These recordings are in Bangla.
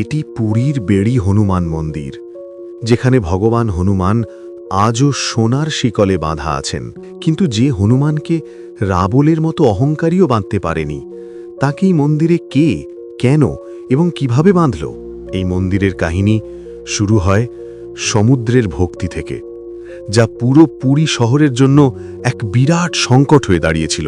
এটি পুরীর বেড়ি হনুমান মন্দির, যেখানে ভগবান হনুমান আজও সোনার শিকলে বাঁধা আছেন। কিন্তু যে হনুমানকে রাবলের মতো অহংকারীও বাঁধতে পারেনি, তাকেই মন্দিরে কে, কেন এবং কীভাবে বাঁধল? এই মন্দিরের কাহিনী শুরু হয় সমুদ্রের ভক্তি থেকে, যা পুরো পুরী শহরের জন্য এক বিরাট সংকট হয়ে দাঁড়িয়েছিল।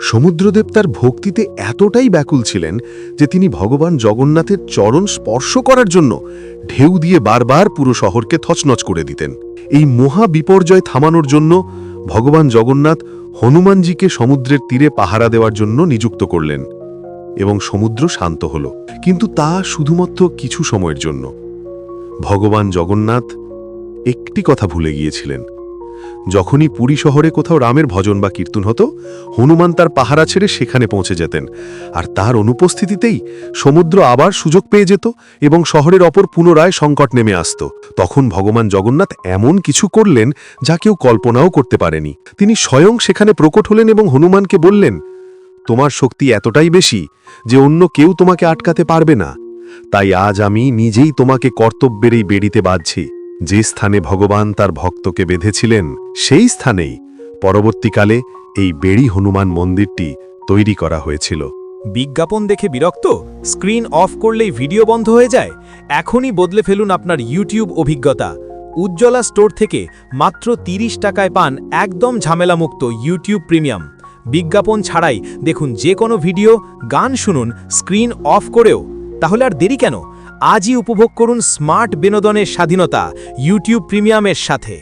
সমুদ্রদেব তার ভক্তিতে এতটাই ব্যাকুল ছিলেন যে তিনি ভগবান জগন্নাথের চরণ স্পর্শ করার জন্য ঢেউ দিয়ে বারবার পুরো শহরকে থচনচ করে দিতেন। এই মহা বিপর্যয় থামানোর জন্য ভগবান জগন্নাথ হনুমানজিকে সমুদ্রের তীরে পাহারা দেওয়ার জন্য নিযুক্ত করলেন এবং সমুদ্র শান্ত হল। কিন্তু তা শুধুমাত্র কিছু সময়ের জন্য। ভগবান জগন্নাথ একটি কথা ভুলে গিয়েছিলেন। যখনই পুরী শহরে কোথাও রামের ভজন বা কীর্তন হতো, হনুমান তার পাহারা ছেড়ে সেখানে পৌঁছে যেতেন। আর তার অনুপস্থিতিতেই সমুদ্র আবার সুযোগ পেয়ে যেত এবং শহরের অপর পুনরায় সংকট নেমে আসত। তখন ভগবান জগন্নাথ এমন কিছু করলেন যা কেউ কল্পনাও করতে পারেনি। তিনি স্বয়ং সেখানে প্রকট হলেন এবং হনুমানকে বললেন, তোমার শক্তি এতটাই বেশি যে অন্য কেউ তোমাকে আটকাতে পারবে না। তাই আজ আমি নিজেই তোমাকে কর্তব্যের এই বেড়িতে বাঁধছি। যে স্থানে ভগবান তার ভক্তকে বেঁধেছিলেন, সেই স্থানেই পরবর্তীকালে এই বেড়ি হনুমান মন্দিরটি তৈরি করা হয়েছিল। বিজ্ঞাপন দেখে বিরক্ত? স্ক্রিন অফ করলেই ভিডিও বন্ধ হয়ে যায়? এখনই বদলে ফেলুন আপনার ইউটিউব অভিজ্ঞতা। উজ্জ্বলা স্টোর থেকে মাত্র ৩০ টাকায় পান একদম ঝামেলামুক্ত ইউটিউব প্রিমিয়াম। বিজ্ঞাপন ছাড়াই দেখুন যে কোনো ভিডিও, গান শুনুন, স্ক্রিন অফ করেও। তাহলে আর দেরি কেন? আজই উপভোগ করুন স্মার্ট বিনোদনের স্বাধীনতা ইউটিউব প্রিমিয়ামের সাথে।